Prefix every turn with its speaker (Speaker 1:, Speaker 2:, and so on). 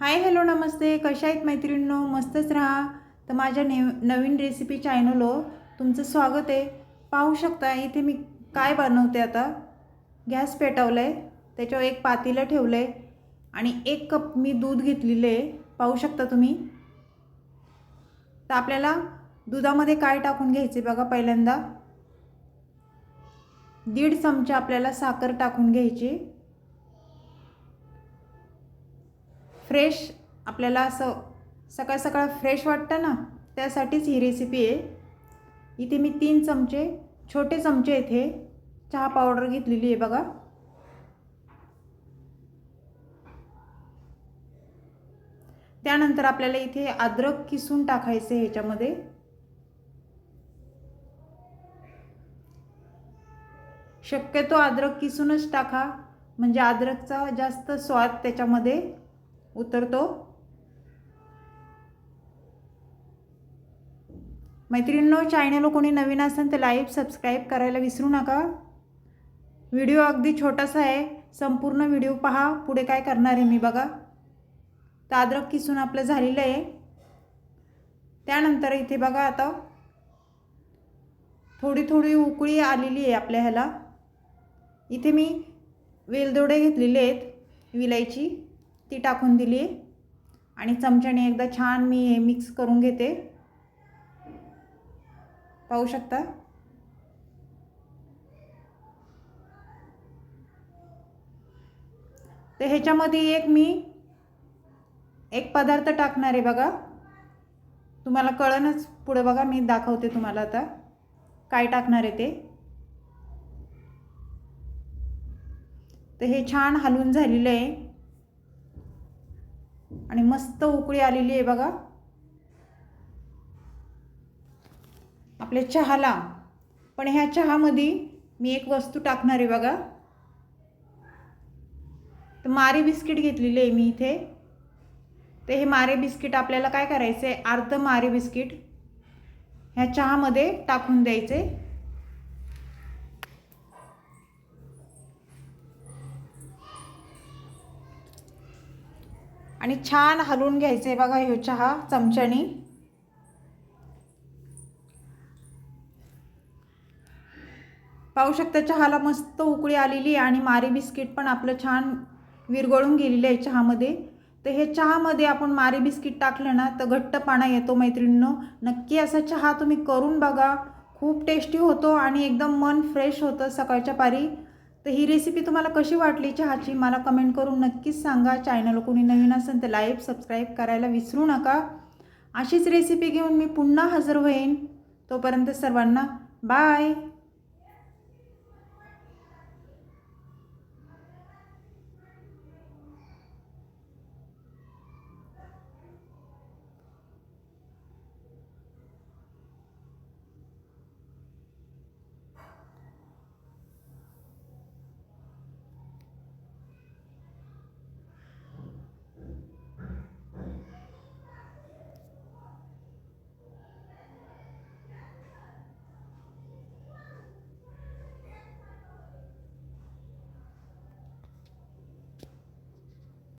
Speaker 1: Hi hello नमस्ते. कशा आहेत मैत्रिणींनो? मस्तच राहा. तर माझ्या नेव नवीन रेसिपी चॅनलो तुमचं स्वागत आहे. पाहू शकता इथे मी काय बनवते आता? गॅस पेटवलं आहे त्याच्यावर एक पातीलं ठेवलं आहे आणि एक कप मी दूध घेतलेलं आहे. पाहू शकता तुम्ही? तर आपल्याला दुधामध्ये काय टाकून घ्यायचे बघा पहिल्यांदा. दीड चमचा आपल्याला साखर टाकून घ्यायची. फ्रेश आपल्याला असं सकाळ सकाळ फ्रेश वाटतं ना त्यासाठीच ही रेसिपी आहे. इथे मी तीन चमचे छोटे चमचे इथे चहा पावडर घेतलेली आहे बघा. त्यानंतर आपल्याला इथे अद्रक किसून टाकायचे ह्याच्यामध्ये. शक्यतो अद्रक किसूनच टाका म्हणजे अद्रकचा जास्त स्वाद त्याच्यामध्ये उतरतो मैत्रिणींनो चॅनल कोणी नवीन असेल तर लाईव्ह सबस्क्राईब करायला विसरू नका. व्हिडिओ अगदी छोटासा आहे. संपूर्ण व्हिडिओ पहा. पुढे काय करणार आहे मी बघा. तर अद्रक किसून आपलं झालेलं आहे. त्यानंतर इथे बघा आता. थोडी थोडी उकळी आलेली आहे आपल्या ह्याला. इथे मी वेलदोडे घेतलेले आहेत विलायची. ती टाकून दिली आणि चमच्याने एकदा छान मी हे मिक्स करून घेते. पाहू शकता? तर ह्याच्यामध्ये एक मी एक पदार्थ टाकणार आहे बघा. तुम्हाला कळणच पुढे बघा मी दाखवते तुम्हाला आता. काय टाकणार आहे ते? तर हे छान हलवून झालेलं आहे. आणि मस्त उकळी आलेली आहे बघा. आपल्या चहाला. पण ह्या चहामध्ये मी एक वस्तू टाकणार आहे बघा. तर मारी बिस्किट घेतलेली आहे मी इथे. तर हे मारे बिस्किट आपल्याला काय करायचं आहे अर्ध मारे बिस्किट ह्या चहामध्ये टाकून द्यायचे. आणि छान हलवून घ्यायचं. आहे बघा ह्यो चहा चमच्यानी. पाहू शकता चहाला मस्त उकळी आलेली आहे आणि मारी बिस्किट पण आपलं छान विरघळून गेलेलं आहे चहामध्ये. तर हे चहामध्ये आपण मारी बिस्किट टाकलं ना तर घट्टपणा येतो मैत्रिणींनो. नक्की असा चहा तुम्ही करून बघा. खूप टेस्टी होतो आणि एकदम मन फ्रेश होतं सकाळच्या पारी. तर ही रेसिपी तुम्हाला कशी वाटली? चहाची मला कमेंट करून नक्कीच सांगा. चॅनल कोणी नवीन असेल तर लाईव्ह सबस्क्राईब करायला विसरू नका. अशीच रेसिपी घेऊन मी पुन्हा हजर होईन. तोपर्यंत सर्वांना बाय